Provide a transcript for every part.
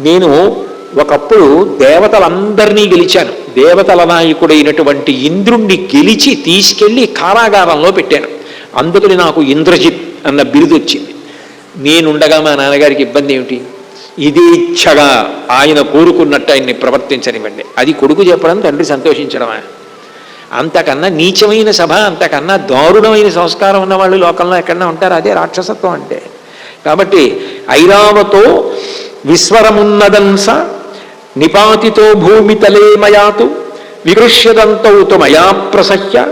నేను ఒకప్పుడు దేవతలందరినీ గెలిచాను. దేవతల నాయకుడైనటువంటి ఇంద్రుణ్ణి గెలిచి తీసుకెళ్ళి కారాగారంలో పెట్టాను. అందుకని నాకు ఇంద్రజిత్ అన్న బిరుదు వచ్చింది. నేనుండగా మా నాన్నగారికి ఇబ్బంది ఏమిటి? ఇదేచ్ఛగా ఆయన కోరుకున్నట్టు ఆయన్ని ప్రవర్తించనివ్వండి. అది కొడుకు చెప్పడం తండ్రి సంతోషించడమా. అంతకన్నా నీచమైన సభ అంతకన్నా దారుణమైన సంస్కారం ఉన్న వాళ్ళు లోకంలో ఎక్కడన్నా ఉంటారు. అదే రాక్షసత్వం అంటే. కాబట్టి ఐరావతో విశ్వరమున్నదంస నిపాతితో భూమితలే మయాతు వికృష్యదంతౌతు మయా ప్రసహ్య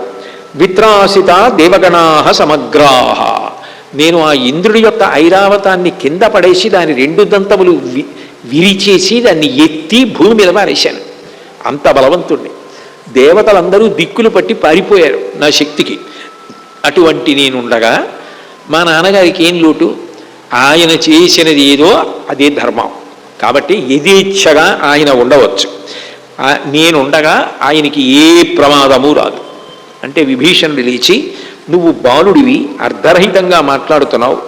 విత్రాసిత దేవగణా సమగ్రాహ నేను ఆ ఇంద్రుడి యొక్క ఐరావతాన్ని కింద పడేసి దాని రెండు దంతములు వి- విరిచేసి దాన్ని ఎత్తి భూమి మీద మారేశాను అంత బలవంతుణ్ణి. దేవతలందరూ దిక్కులు పట్టి పారిపోయారు నా శక్తికి. అటువంటి నేనుండగా మా నాన్నగారికి ఏం లోటు? ఆయన చేసినది ఏదో అదే ధర్మం. కాబట్టి యథేచ్ఛగా ఆయన ఉండవచ్చు. నేనుండగా ఆయనకి ఏ ప్రమాదము రాదు. అంటే విభీషణుడు లేచి నువ్వు బాలుడివి అర్ధరహితంగా మాట్లాడుతున్నావు.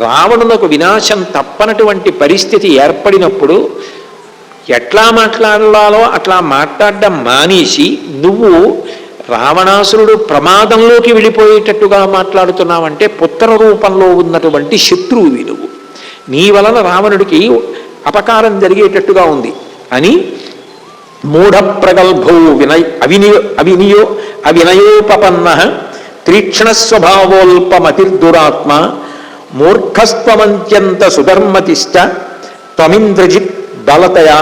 రావణులకు వినాశం తప్పనటువంటి పరిస్థితి ఏర్పడినప్పుడు ఎట్లా మాట్లాడాలో అట్లా మాట్లాడడం మానేసి నువ్వు రావణాసురుడు ప్రమాదంలోకి వెళ్ళిపోయేటట్టుగా మాట్లాడుతున్నావంటే పుత్ర రూపంలో ఉన్నటువంటి శత్రువువి నువ్వు. నీ వలన రావణుడికి అపకారం జరిగేటట్టుగా ఉంది. అని మూఢ ప్రగల్భో వినయ అవినియో అవినియో అవినయోపపన్న తీక్షణ స్వభావోల్పమతిర్దురాత్మ మూర్ఖస్త్వమంత్యంత సుధర్మతిష్ట త్వమింద్రజిత్ బలతయా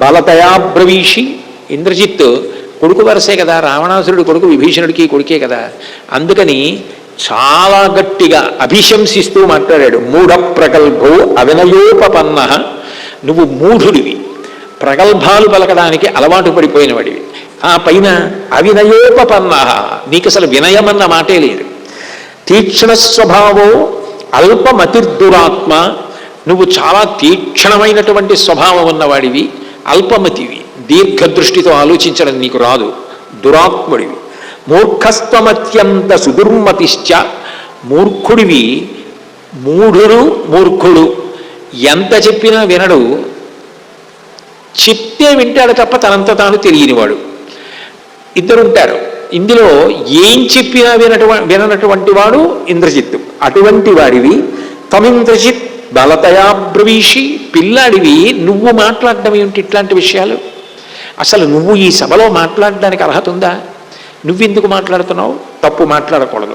బలతయా బ్రవీషి ఇంద్రజిత్ కొడుకు వరసే కదా రావణాసురుడు కొడుకు విభీషణుడికి కొడుకే కదా. అందుకని చాలా గట్టిగా అభిశంసిస్తూ మాట్లాడాడు. మూఢ ప్రగల్భో అవినయోపపన్న. నువ్వు మూఢుడివి. ప్రగల్భాలు పలకడానికి అలవాటు పడిపోయినవాడివి. ఆ పైన అవినయోపపన్న. నీకు అసలు వినయమన్న మాటే లేదు. తీక్షణ స్వభావో అల్పమతిర్దురాత్మ. నువ్వు చాలా తీక్షణమైనటువంటి స్వభావం ఉన్నవాడివి. అల్పమతివి. దీర్ఘదృష్టితో ఆలోచించడం నీకు రాదు. దురాత్ముడివి. మూర్ఖస్త్వమత్యంత సుదుర్మతిశ్చ మూర్ఖుడివి మూఢుడు మూర్ఖుడు. ఎంత చెప్పినా వినడు. చెప్తే వింటాడు తప్ప తనంత తాను తెలియనివాడు. ఇద్దరుంటారు. ఇందులో ఏం చెప్పినా వినటువ విననటువంటి వాడు ఇంద్రజిత్తు. అటువంటి వాడివి తమింద్రజిత్ బలతయా బ్రవీషి పిల్లాడివి నువ్వు మాట్లాడడం ఏమిటి ఇట్లాంటి విషయాలు? అసలు నువ్వు ఈ సభలో మాట్లాడడానికి అర్హత ఉందా? నువ్వెందుకు మాట్లాడుతున్నావు? తప్పు మాట్లాడకూడదు.